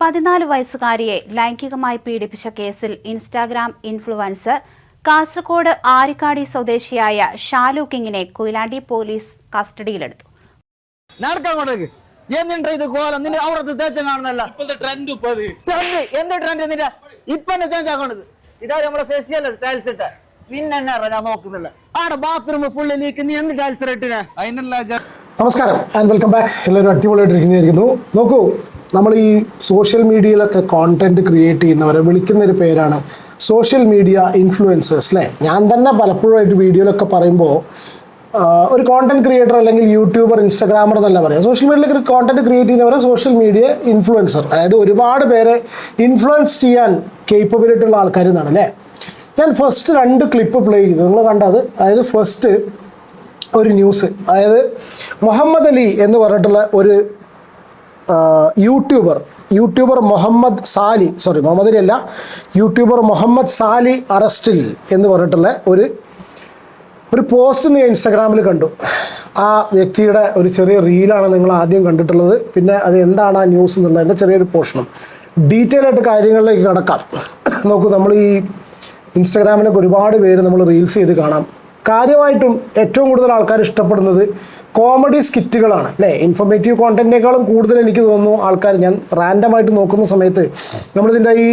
പതിനാല് വയസ്സുകാരിയെ ലൈംഗികമായി പീഡിപ്പിച്ച കേസിൽ ഇൻസ്റ്റാഗ്രാം ഇൻഫ്ലുവൻസർ കാസർകോട് ആരിക്കാടി സ്വദേശിയായ ഷാലു കിങ്ങിനെ കൊയിലാണ്ടി പോലീസ് കസ്റ്റഡിയിലെടുത്തു. നമസ്കാരം ആൻഡ് വെൽക്കം ബാക്ക് എല്ലാവരും അടിപൊളിയായിട്ടിരിക്കുന്നു നോക്കൂ നമ്മൾ ഈ സോഷ്യൽ മീഡിയയിലൊക്കെ കോണ്ടന്റ് ക്രിയേറ്റ് ചെയ്യുന്നവരെ വിളിക്കുന്നൊരു പേരാണ് സോഷ്യൽ മീഡിയ ഇൻഫ്ലുവൻസേഴ്സ് അല്ലേ ഞാൻ തന്നെ പലപ്പോഴായിട്ട് വീഡിയോയിലൊക്കെ പറയുമ്പോൾ ഒരു കോണ്ടന്റ് ക്രിയേറ്റർ അല്ലെങ്കിൽ യൂട്യൂബർ ഇൻസ്റ്റാഗ്രാമർ എന്നല്ല പറയാം സോഷ്യൽ മീഡിയയിൽ കോണ്ടന്റ് ക്രിയേറ്റ് ചെയ്യുന്നവരെ സോഷ്യൽ മീഡിയ ഇൻഫ്ലുവൻസർ അതായത് ഒരുപാട് പേരെ ഇൻഫ്ലുവൻസ് ചെയ്യാൻ കേപ്പബിലിറ്റി ഉള്ള ആൾക്കാർ എന്നാണ് അല്ലേ ഞാൻ ഫസ്റ്റ് രണ്ട് ക്ലിപ്പ് പ്ലേ ചെയ്തു. നിങ്ങൾ കണ്ടത്? അതായത് ഫസ്റ്റ് ഒരു ന്യൂസ് അതായത് മുഹമ്മദ് അലി എന്ന് പറഞ്ഞിട്ടുള്ള ഒരു YouTuber. YouTuber Muhammad Sali sorry Muhammad അല്ല യൂട്യൂബർ മുഹമ്മദ് സാലി അറസ്റ്റിൽ എന്ന് പറഞ്ഞിട്ടുള്ള ഒരു ഒരു പോസ്റ്റ് ഞാൻ ഇൻസ്റ്റാഗ്രാമിൽ കണ്ടു. ആ വ്യക്തിയുടെ ഒരു ചെറിയ റീലാണ് നിങ്ങൾ ആദ്യം കണ്ടിട്ടുള്ളത്. പിന്നെ അത് എന്താണ് ആ ന്യൂസ് എന്നുള്ളതിന്റെ ചെറിയൊരു പോർഷനും ഡീറ്റെയിൽ ആയിട്ട് കാര്യങ്ങളിലേക്ക് കടക്കാം. നോക്കൂ നമ്മൾ ഈ ഇൻസ്റ്റാഗ്രാമിലൊക്കെ ഒരുപാട് പേര് നമ്മൾ റീൽസ് ചെയ്ത് കാണാം. കാര്യമായിട്ടും ഏറ്റവും കൂടുതൽ ആൾക്കാർ ഇഷ്ടപ്പെടുന്നത് കോമഡി സ്കിറ്റുകളാണ് അല്ലേ? ഇൻഫോർമേറ്റീവ് കോണ്ടന്റിനേക്കാളും കൂടുതൽ എനിക്ക് തോന്നുന്നു ആൾക്കാർ ഞാൻ റാൻഡമായിട്ട് നോക്കുന്ന സമയത്ത് നമ്മളിതിന്റെ ഈ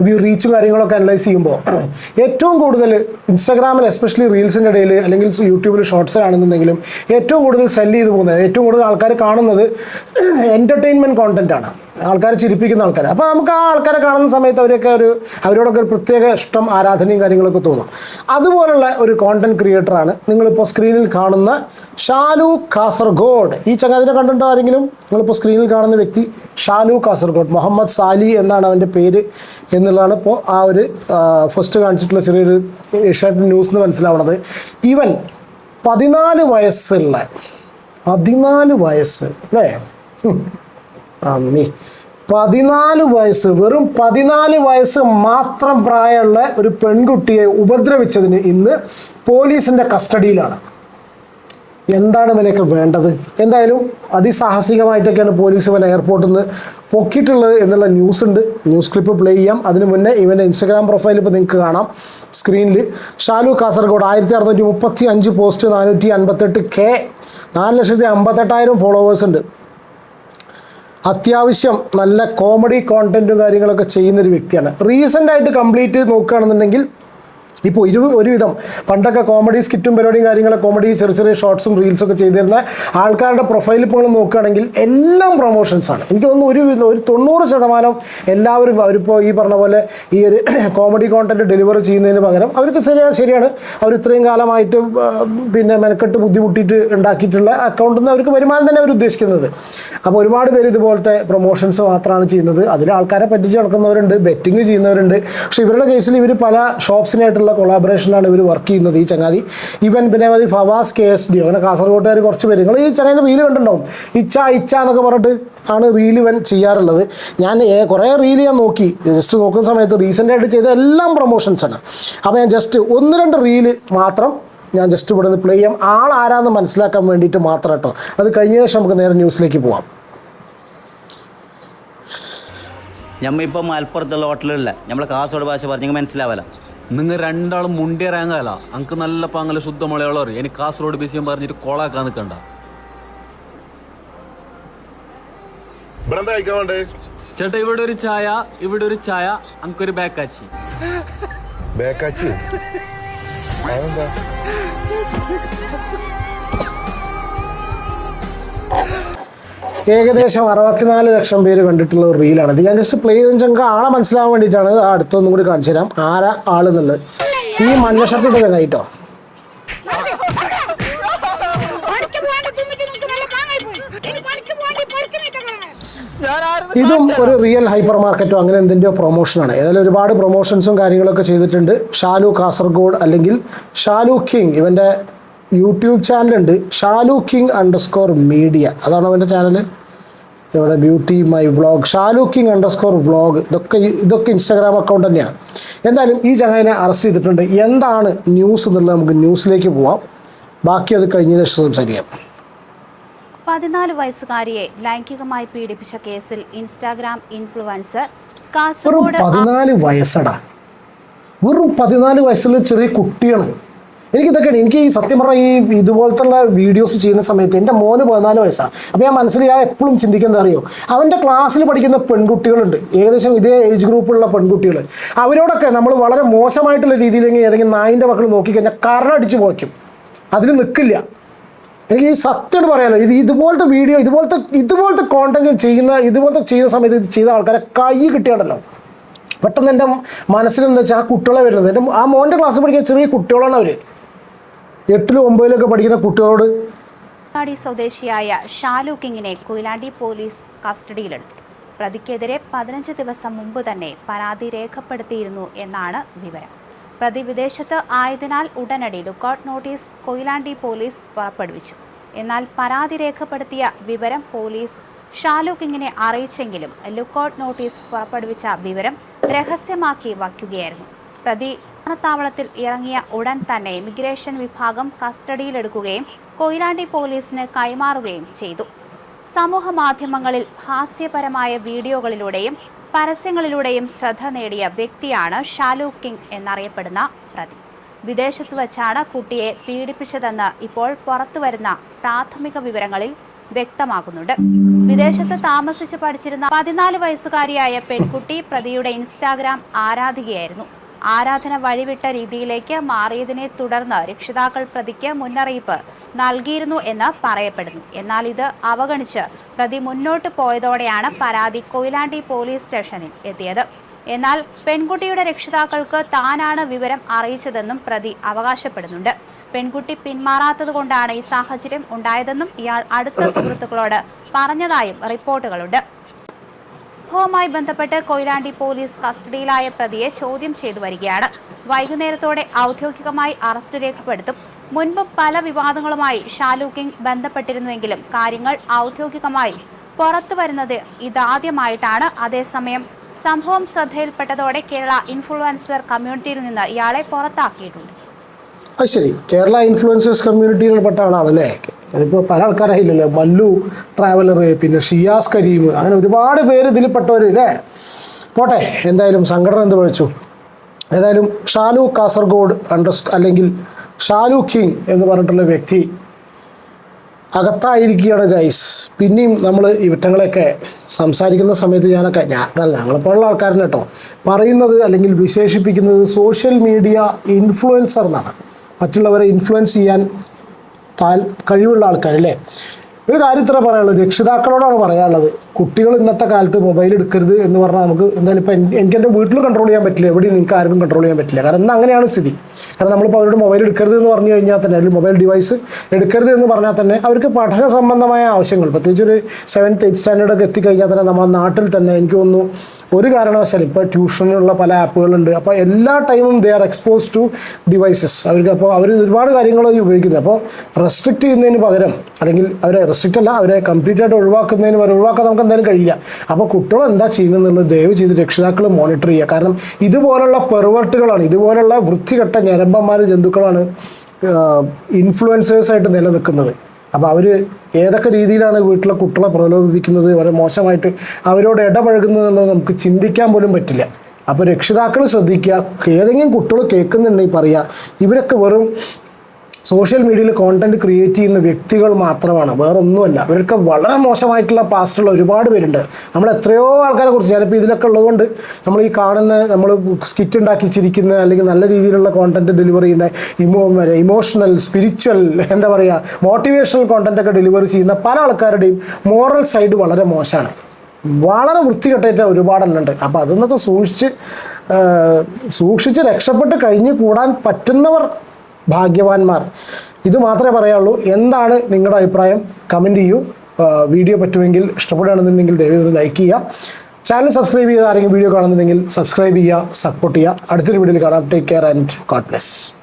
വ്യൂ റീച്ചും കാര്യങ്ങളൊക്കെ അനലൈസ് ചെയ്യുമ്പോൾ ഏറ്റവും കൂടുതൽ ഇൻസ്റ്റാഗ്രാമിൽ എസ്പെഷ്യലി റീൽസിന്റെ ഇടയിൽ അല്ലെങ്കിൽ യൂട്യൂബിൽ ഷോർട്സിലാണെന്നുണ്ടെങ്കിലും ഏറ്റവും കൂടുതൽ സെല്ല് ചെയ്ത് പോകുന്നത് ഏറ്റവും കൂടുതൽ ആൾക്കാർ കാണുന്നത് എന്റർടൈൻമെന്റ് കോണ്ടന്റ് ആണ്. ആൾക്കാരെ ചിരിപ്പിക്കുന്ന ആൾക്കാർ അപ്പോൾ നമുക്ക് ആ ആൾക്കാരെ കാണുന്ന സമയത്ത് അവരൊക്കെ ഒരു അവരോടൊക്കെ ഒരു പ്രത്യേക ഇഷ്ടം ആരാധനയും കാര്യങ്ങളൊക്കെ തോന്നും. അതുപോലുള്ള ഒരു കോണ്ടന്റ് ക്രിയേറ്ററാണ് നിങ്ങളിപ്പോൾ സ്ക്രീനിൽ കാണുന്ന ഷാലു കാസർഗോഡ്. ഈ ചങ്ങാതിനെ കണ്ടിട്ടോ ആരെങ്കിലും? നിങ്ങളിപ്പോൾ സ്ക്രീനിൽ കാണുന്ന വ്യക്തി ഷാലു കാസർഗോഡ് മുഹമ്മദ് സാലി എന്നാണ് അവന്റെ പേര് എന്നുള്ളതാണ് ഇപ്പോൾ ആ ഒരു ഫസ്റ്റ് കാണിച്ചിട്ടുള്ള ചെറിയൊരു ഏഷ്യാനെറ്റ് ന്യൂസ് എന്ന് മനസ്സിലാവുന്നത് ഇവൻ പതിനാല് വയസ്സുള്ള പതിനാല് വയസ്സ് അല്ലേ. അമ്മി പതിനാല് വയസ്സ് വെറും പതിനാല് വയസ്സ് മാത്രം പ്രായമുള്ള ഒരു പെൺകുട്ടിയെ ഉപദ്രവിച്ചതിന് ഇന്ന് പോലീസിന്റെ കസ്റ്റഡിയിലാണ്. എന്താണ് ഇവനെയൊക്കെ വേണ്ടത്? എന്തായാലും അതിസാഹസികമായിട്ടൊക്കെയാണ് പോലീസ് ഇവൻ എയർപോർട്ടിൽ നിന്ന് പൊക്കിയിട്ടുള്ളത് എന്നുള്ള ന്യൂസ് ഉണ്ട്. ന്യൂസ് ക്ലിപ്പ് പ്ലേ ചെയ്യാം. അതിന് മുന്നേ ഇവന്റെ ഇൻസ്റ്റഗ്രാം പ്രൊഫൈൽ ഇപ്പോൾ നിങ്ങൾക്ക് കാണാം സ്ക്രീനിൽ ഷാലു കാസർഗോഡ് ആയിരത്തി അറുന്നൂറ്റി മുപ്പത്തി അഞ്ച് പോസ്റ്റ് നാനൂറ്റി അൻപത്തെട്ട് കെ നാല് ലക്ഷത്തി അമ്പത്തെട്ടായിരം ഫോളോവേഴ്സ് ഉണ്ട്. അത്യാവശ്യം നല്ല കോമഡി കോണ്ടന്റും കാര്യങ്ങളൊക്കെ ചെയ്യുന്നൊരു വ്യക്തിയാണ്. റീസെന്റ് ആയിട്ട് കംപ്ലീറ്റ് നോക്കുകയാണെന്നുണ്ടെങ്കിൽ ഇപ്പോൾ ഇരു ഒരുവിധം പണ്ടൊക്കെ കോമഡി സ്കിറ്റും പരിപാടിയും കാര്യങ്ങളൊക്കെ കോമഡി ചെറിയ ചെറിയ ഷോർട്സും റീൽസും ഒക്കെ ചെയ്തിരുന്ന ആൾക്കാരുടെ പ്രൊഫൈൽ നിങ്ങൾ നോക്കുകയാണെങ്കിൽ എല്ലാം പ്രൊമോഷൻസാണ് എനിക്ക് തോന്നുന്നു ഒരു ഒരു തൊണ്ണൂറ് ശതമാനം എല്ലാവരും അവരിപ്പോൾ ഈ പറഞ്ഞ പോലെ ഈ ഒരു കോമഡി കോണ്ടന്റ് ഡെലിവറി ചെയ്യുന്നതിന് പകരം അവർക്ക് ശരിയാണ് ശരിയാണ്. അവർ ഇത്രയും കാലമായിട്ട് പിന്നെ മെനക്കെട്ട് ബുദ്ധിമുട്ടിയിട്ട് ഉണ്ടാക്കിയിട്ടുള്ള അക്കൗണ്ടിൽ നിന്ന് അവർക്ക് വരുമാനം തന്നെ അവർ ഉദ്ദേശിക്കുന്നത്. അപ്പോൾ ഒരുപാട് പേര് ഇതുപോലത്തെ പ്രൊമോഷൻസ് മാത്രമാണ് ചെയ്യുന്നത്. അതിൽ ആൾക്കാരെ പറ്റിച്ച് നടക്കുന്നവരുണ്ട് ബെറ്റിങ് ചെയ്യുന്നവരുണ്ട്. പക്ഷേ ഇവരുടെ കേസിൽ ഇവർ പല ഷോപ്സിനായിട്ടുള്ള കൊളാബറേഷനിലാണ് ഇവർ വർക്ക് ചെയ്യുന്നത് ഈ ചങ്ങാതി. ഇവൻ പിന്നെ മതി ഫവാസ് കെ എസ് ഡി. അങ്ങനെ കാസർഗോട്ടുകാർ കുറച്ച് പേര്. നിങ്ങൾ ഈ ചങ്ങാതിന്റെ റീൽ കണ്ടിട്ടുണ്ടാവും. ഇച്ച ഇച്ച എന്നൊക്കെ പറഞ്ഞിട്ട് ആണ് റീൽ ഇവൻ ചെയ്യാറുള്ളത്. ഞാൻ കുറേ റീൽ ഞാൻ നോക്കി. ജസ്റ്റ് നോക്കുന്ന സമയത്ത് റീസെന്റായിട്ട് ചെയ്ത എല്ലാം പ്രൊമോഷൻസാണ് അപ്പോൾ ഞാൻ ജസ്റ്റ് ഒന്ന് രണ്ട് റീൽ മാത്രം ഞാൻ ജസ്റ്റ് ഇവിടെ നിന്ന് പ്ലേ ചെയ്യാം. ആൾ ആരാന്ന് മനസ്സിലാക്കാൻ വേണ്ടിയിട്ട് മാത്രം കേട്ടോ. അത് കഴിഞ്ഞ ശേഷം നമുക്ക് നേരെ ന്യൂസിലേക്ക് പോവാം. ഞമ്മ ഇപ്പം മലപ്പുറത്തുള്ള ഹോട്ടലിലല്ല നമ്മളെ കാസർഗോഡ് ഭാഷ പറഞ്ഞെങ്കിൽ മനസ്സിലാവല നിങ്ങൾ രണ്ടാളും മുണ്ടിയറാങ്ങല്ല അങ്ക് നല്ല പാങ്ങല ശുദ്ധ മലയാളം അറിയും. എനിക്ക് കാസർഗോഡ് ബിസിയം പറഞ്ഞിട്ട് കോളാക്കാൻ നിൽക്കണ്ട ചേട്ടാ ഇവിടെ ഒരു ചായ ഇവിടെ ഒരു ചായ അങ്കൊരു ബാക്കാച്ചി. ബേക്കാച്ചി? അതെന്താ? ഏകദേശം അറുപത്തിനാല് ലക്ഷം പേര് കണ്ടിട്ടുള്ള ഒരു റീലാണ്. ഇത് ഞാൻ ജസ്റ്റ് പ്ലേ ചെയ്തെന്ന് നിങ്ങൾക്ക് ആളെ മനസ്സിലാവാൻ വേണ്ടിയിട്ടാണ് അടുത്തൊന്നും കൂടി കാണിച്ചു തരാം. ആരാ ആളെന്നുള്ളത്? ഈ മഞ്ഞ ഷർട്ട് ഇട്ട് ചങ്ങായിട്ടോ ഇതും ഒരു റിയൽ ഹൈപ്പർ മാർക്കറ്റോ അങ്ങനെ എന്തിന്റെയോ പ്രൊമോഷനാണ് ഏതായാലും ഒരുപാട് പ്രൊമോഷൻസും കാര്യങ്ങളൊക്കെ ചെയ്തിട്ടുണ്ട്. ഷാലു കാസർഗോഡ് അല്ലെങ്കിൽ ഷാലു കിങ് ഇവന്റെ യൂട്യൂബ് ചാനലുണ്ട്. Shalu king underscore media. അതാണ് അവന്റെ ചാനൽ? ഇവിടെ beauty my vlog. Shalu king underscore vlog. ഇതൊക്കെ ഇതൊക്കെ ഇൻസ്റ്റാഗ്രാം അക്കൗണ്ട് തന്നെയാണ്. എന്തായാലും ഈ ചങ്ങാതിനെ അറസ്റ്റ് ചെയ്തിട്ടുണ്ട്. എന്താണ് ന്യൂസ് എന്നുള്ളത് നമുക്ക് ന്യൂസിലേക്ക് പോവാം. ബാക്കി അത് കഴിഞ്ഞതിന് ശേഷം സംസാരിക്കാം. പതിനാല് വയസ്സുകാരിയെ ലൈംഗികമായി പീഡിപ്പിച്ച കേസിൽ ഇൻസ്റ്റാഗ്രാം ഇൻഫ്ലുവൻസർ കാസർഗോഡ് പതിനാല് വയസ്സടാ. വെറും പതിനാല് വയസ്സുള്ള ചെറിയ കുട്ടിയാണ്. എനിക്കിതൊക്കെയാണ്. എനിക്ക് ഈ സത്യം പറഞ്ഞാൽ ഈ ഇതുപോലത്തുള്ള വീഡിയോസ് ചെയ്യുന്ന സമയത്ത് എന്റെ മോന് പതിനാല് വയസ്സാണ് അപ്പോൾ ഞാൻ മനസ്സിൽ ഞാൻ എപ്പോഴും ചിന്തിക്കുന്നത് അറിയോ? അവന്റെ ക്ലാസ്സിൽ പഠിക്കുന്ന പെൺകുട്ടികളുണ്ട്. ഏകദേശം ഇതേ ഏജ് ഗ്രൂപ്പിലുള്ള പെൺകുട്ടികൾ. അവരോടൊക്കെ നമ്മൾ വളരെ മോശമായിട്ടുള്ള രീതിയിലെങ്കിൽ ഏതെങ്കിലും നായിന്റെ മക്കൾ നോക്കിക്കഴിഞ്ഞാൽ കരണടിച്ച് പോയ്ക്കും. അതിൽ നിൽക്കില്ല എനിക്ക് ഈ സത്യം പറയാലോ. ഇത് ഇതുപോലത്തെ വീഡിയോ ഇതുപോലത്തെ ഇതുപോലത്തെ കോണ്ടന്റ് ചെയ്യുന്ന ഇതുപോലത്തെ ചെയ്യുന്ന സമയത്ത് ഇത് ചെയ്ത ആൾക്കാരെ കൈ കിട്ടിയാണല്ലോ. പെട്ടെന്ന് എന്റെ മനസ്സിൽ എന്താ വെച്ചാൽ ആ കുട്ടികളെ വരുന്നത്. എന്റെ ആ മോന്റെ ക്ലാസ്സിൽ പഠിക്കുന്ന ചെറിയ കുട്ടികളാണ് അവർ എട്ടിലും ഒമ്പതിലൊക്കെ പഠിക്കുന്ന കുട്ടികളോട്? കൊയിലാണ്ടി സ്വദേശിയായ ഷാലു കിങ്ങിനെ കൊയിലാണ്ടി പോലീസ് കസ്റ്റഡിയിലെടുത്തു. പ്രതിക്കെതിരെ പതിനഞ്ച് ദിവസം മുമ്പ് തന്നെ പരാതി രേഖപ്പെടുത്തിയിരുന്നു എന്നാണ് വിവരം. പ്രതി വിദേശത്ത് ആയതിനാൽ ഉടനടി ലുക്കൌട്ട് നോട്ടീസ് കൊയിലാണ്ടി പോലീസ് പുറപ്പെടുവിച്ചു. എന്നാൽ പരാതി രേഖപ്പെടുത്തിയ വിവരം പോലീസ് ഷാലു കിങ്ങിനെ അറിയിച്ചെങ്കിലും ലുക്കൌട്ട് നോട്ടീസ് പുറപ്പെടുവിച്ച വിവരം രഹസ്യമാക്കി വയ്ക്കുകയായിരുന്നു. പ്രതി വിമാനത്താവളത്തിൽ ഇറങ്ങിയ ഉടൻ തന്നെ ഇമിഗ്രേഷൻ വിഭാഗം കസ്റ്റഡിയിലെടുക്കുകയും കൊയിലാണ്ടി പോലീസിന് കൈമാറുകയും ചെയ്തു. സമൂഹ മാധ്യമങ്ങളിൽ ഹാസ്യപരമായ വീഡിയോകളിലൂടെയും പരസ്യങ്ങളിലൂടെയും ശ്രദ്ധ നേടിയ വ്യക്തിയാണ് ഷാലു കിങ് എന്നറിയപ്പെടുന്ന പ്രതി. വിദേശത്ത് വച്ചാണ് കുട്ടിയെ പീഡിപ്പിച്ചതെന്ന് ഇപ്പോൾ പുറത്തുവരുന്ന പ്രാഥമിക വിവരങ്ങളിൽ വ്യക്തമാകുന്നുണ്ട്. വിദേശത്ത് താമസിച്ച് പഠിച്ചിരുന്ന പതിനാല് വയസ്സുകാരിയായ പെൺകുട്ടി പ്രതിയുടെ ഇൻസ്റ്റാഗ്രാം ആരാധികയായിരുന്നു. ആരാധന വഴിവിട്ട രീതിയിലേക്ക് മാറിയതിനെ തുടർന്ന് രക്ഷിതാക്കൾ പ്രതിക്ക് മുന്നറിയിപ്പ് നൽകിയിരുന്നു എന്ന് പറയപ്പെടുന്നു. എന്നാൽ ഇത് അവഗണിച്ച് പ്രതി മുന്നോട്ട് പോയതോടെയാണ് പരാതി കൊയിലാണ്ടി പോലീസ് സ്റ്റേഷനിൽ എത്തിയത്. എന്നാൽ പെൺകുട്ടിയുടെ രക്ഷിതാക്കൾക്ക് താനാണ് വിവരം അറിയിച്ചതെന്നും പ്രതി അവകാശപ്പെടുന്നുണ്ട്. പെൺകുട്ടി പിന്മാറാത്തതുകൊണ്ടാണ് ഈ സാഹചര്യം ഉണ്ടായതെന്നും ഇയാൾ അടുത്ത സുഹൃത്തുക്കളോട് പറഞ്ഞതായും റിപ്പോർട്ടുകളുണ്ട്. സംഭവവുമായി ബന്ധപ്പെട്ട് കൊയിലാണ്ടി പോലീസ് കസ്റ്റഡിയിലായ പ്രതിയെ ചോദ്യം ചെയ്തു വരികയാണ്. വൈകുന്നേരത്തോടെ ഔദ്യോഗികമായി അറസ്റ്റ് രേഖപ്പെടുത്തും. മുൻപ് പല വിവാദങ്ങളുമായി ഷാലു കിങ് ബന്ധപ്പെട്ടിരുന്നുവെങ്കിലും കാര്യങ്ങൾ ഔദ്യോഗികമായി പുറത്തു വരുന്നത് ഇതാദ്യമായിട്ടാണ്. അതേസമയം സംഭവം ശ്രദ്ധയിൽപ്പെട്ടതോടെ കേരള ഇൻഫ്ലുവൻസർ കമ്മ്യൂണിറ്റിയിൽ നിന്ന് ഇയാളെ പുറത്താക്കിയിട്ടുണ്ട്. അത് ശരി. കേരള ഇൻഫ്ലുവൻസേഴ്സ് കമ്മ്യൂണിറ്റിയിൽപ്പെട്ട ആളാണല്ലേ? ഇതിപ്പോൾ പല ആൾക്കാരായില്ലല്ലോ. മല്ലു ട്രാവലർ പിന്നെ ഷിയാസ് കരീം അങ്ങനെ ഒരുപാട് പേര് ഇതിൽപ്പെട്ടവർ അല്ലേ പോട്ടെ എന്തായാലും സംഘടന എന്ത് വിളിച്ചു ഏതായാലും ഷാലു കാസർഗോഡ് അണ്ടർ അല്ലെങ്കിൽ ഷാലു കിങ് എന്ന് പറഞ്ഞിട്ടുള്ള വ്യക്തി അകത്തായിരിക്കുകയാണ് ഗൈസ് പിന്നെയും നമ്മൾ ഇവറ്റങ്ങളെയൊക്കെ സംസാരിക്കുന്ന സമയത്ത് ഞാനൊക്കെ ഞാൻ ഞങ്ങളെപ്പോലുള്ള ആൾക്കാരനെ കേട്ടോ പറയുന്നത് അല്ലെങ്കിൽ വിശേഷിപ്പിക്കുന്നത് സോഷ്യൽ മീഡിയ ഇൻഫ്ലുവൻസർ എന്നാണ്. മറ്റുള്ളവരെ ഇൻഫ്ലുവൻസ് ചെയ്യാൻ താൽ കഴിവുള്ള ആൾക്കാരല്ലേ? ഒരു കാര്യം ഇത്ര പറയാനുള്ളൂ രക്ഷിതാക്കളോടാണ് പറയാനുള്ളത്. കുട്ടികൾ ഇന്നത്തെ കാലത്ത് മൊബൈൽ എടുക്കരുത് എന്ന് പറഞ്ഞാൽ നമുക്ക് എന്തായാലും ഇപ്പം എനിക്ക് എന്റെ വീട്ടിൽ കൺട്രോൾ ചെയ്യാൻ പറ്റില്ല. എവിടെയും നിങ്ങൾക്ക് ആർക്കും കൺട്രോൾ ചെയ്യാൻ പറ്റില്ല. കാരണം ഇന്ന് അങ്ങനെയാണ് സ്ഥിതി. കാരണം നമ്മളിപ്പോൾ അവരോട് മൊബൈൽ എടുക്കരുത് എന്ന് പറഞ്ഞു കഴിഞ്ഞാൽ തന്നെ അല്ലെങ്കിൽ മൊബൈൽ ഡിവൈസ് എടുക്കരുത് എന്ന് പറഞ്ഞാൽ തന്നെ അവർക്ക് പഠന സംബന്ധമായ ആവശ്യങ്ങൾ പ്രത്യേകിച്ച് ഒരു സെവൻത്ത് എയ്ത്ത് സ്റ്റാൻഡേർഡ് ഒക്കെ എത്തിക്കഴിഞ്ഞാൽ തന്നെ നമ്മുടെ നാട്ടിൽ തന്നെ എനിക്ക് തോന്നുന്നു ഒരു കാരണവശാലും ഇപ്പോൾ ട്യൂഷനുള്ള പല ആപ്പുകളുണ്ട് അപ്പോൾ എല്ലാ ടൈമും they are expose to devices അവർക്ക് അപ്പോൾ അവർ ഒരുപാട് കാര്യങ്ങൾ ഉപയോഗിക്കുന്നത് അപ്പോൾ റെസ്ട്രിക്റ്റ് ചെയ്യുന്നതിന് പകരം അല്ലെങ്കിൽ അവരെ റെസ്ട്രിക്റ്റ് അല്ല അവരെ കംപ്ലീറ്റ് ആയിട്ട് ഒഴിവാക്കുന്നതിന് ഒഴിവാക്കാൻ നമുക്ക് എന്തായാലും കഴിയില്ല. അപ്പോൾ കുട്ടികൾ എന്താ ചെയ്യുന്നത് ദയവ് ചെയ്ത് രക്ഷിതാക്കൾ മോണിറ്റർ ചെയ്യുക. കാരണം ഇതുപോലുള്ള പെർവർട്ടുകളാണ് ഇതുപോലുള്ള വൃത്തികെട്ട ഞരമ്പന്മാർ ജന്തുക്കളാണ് ഇൻഫ്ലുവൻസേഴ്സായിട്ട് നിലനിൽക്കുന്നത്. അപ്പോൾ അവർ ഏതൊക്കെ രീതിയിലാണ് വീട്ടിലെ കുട്ടികളെ പ്രലോഭിപ്പിക്കുന്നത് വളരെ മോശമായിട്ട് അവരോട് ഇടപഴകുന്നത് എന്നുള്ളത് നമുക്ക് ചിന്തിക്കാൻ പോലും പറ്റില്ല. അപ്പോൾ രക്ഷിതാക്കൾ ശ്രദ്ധിക്കുക. ഏതെങ്കിലും കുട്ടികൾ കേൾക്കുന്നുണ്ടെങ്കിൽ പറയുക. ഇവരൊക്കെ വെറും സോഷ്യൽ മീഡിയയിൽ കോണ്ടന്റ് ക്രിയേറ്റ് ചെയ്യുന്ന വ്യക്തികൾ മാത്രമാണ് വേറെ ഒന്നുമല്ല ഇവർക്ക് വളരെ മോശമായിട്ടുള്ള പാസ്റ്റുള്ള ഒരുപാട് പേരുണ്ട്. നമ്മൾ എത്രയോ ആൾക്കാരെ കുറിച്ച് ചിലപ്പോൾ ഇതിലൊക്കെ ഉള്ളതുകൊണ്ട് നമ്മൾ ഈ കാണുന്ന നമ്മൾ സ്കിറ്റ് ഉണ്ടാക്കി ചിരിക്കുന്ന അല്ലെങ്കിൽ നല്ല രീതിയിലുള്ള കോണ്ടന്റ് ഡെലിവർ ചെയ്യുന്ന ഇമോ ഇമോഷണൽ സ്പിരിച്വൽ എന്താ പറയുക മോട്ടിവേഷണൽ കോണ്ടന്റ് ഒക്കെ ഡെലിവർ ചെയ്യുന്ന പല ആൾക്കാരുടെയും മോറൽ സൈഡ് വളരെ മോശമാണ്. വളരെ വൃത്തികെട്ടേറ്റ ഒരുപാടെണ്ണുണ്ട് അപ്പോൾ അതൊന്നൊക്കെ സൂക്ഷിച്ച് സൂക്ഷിച്ച് രക്ഷപ്പെട്ട് കഴിഞ്ഞ് കൂടാൻ പറ്റുന്നവർ ഭാഗ്യവാന്മാർ. ഇത് മാത്രമേ പറയാനുള്ളൂ. എന്താണ് നിങ്ങളുടെ അഭിപ്രായം? കമന്റ് ചെയ്യൂ. വീഡിയോ പറ്റുമെങ്കിൽ ഇഷ്ടപ്പെടുകയാണെന്നുണ്ടെങ്കിൽ ദയവേത് ലൈക്ക് ചെയ്യുക. ചാനൽ സബ്സ്ക്രൈബ് ചെയ്ത് ആരെങ്കിലും വീഡിയോ കാണുന്നുണ്ടെങ്കിൽ സബ്സ്ക്രൈബ് ചെയ്യുക സപ്പോർട്ട് ചെയ്യുക. അടുത്തൊരു വീഡിയോയിൽ കാണാം. Take care and God bless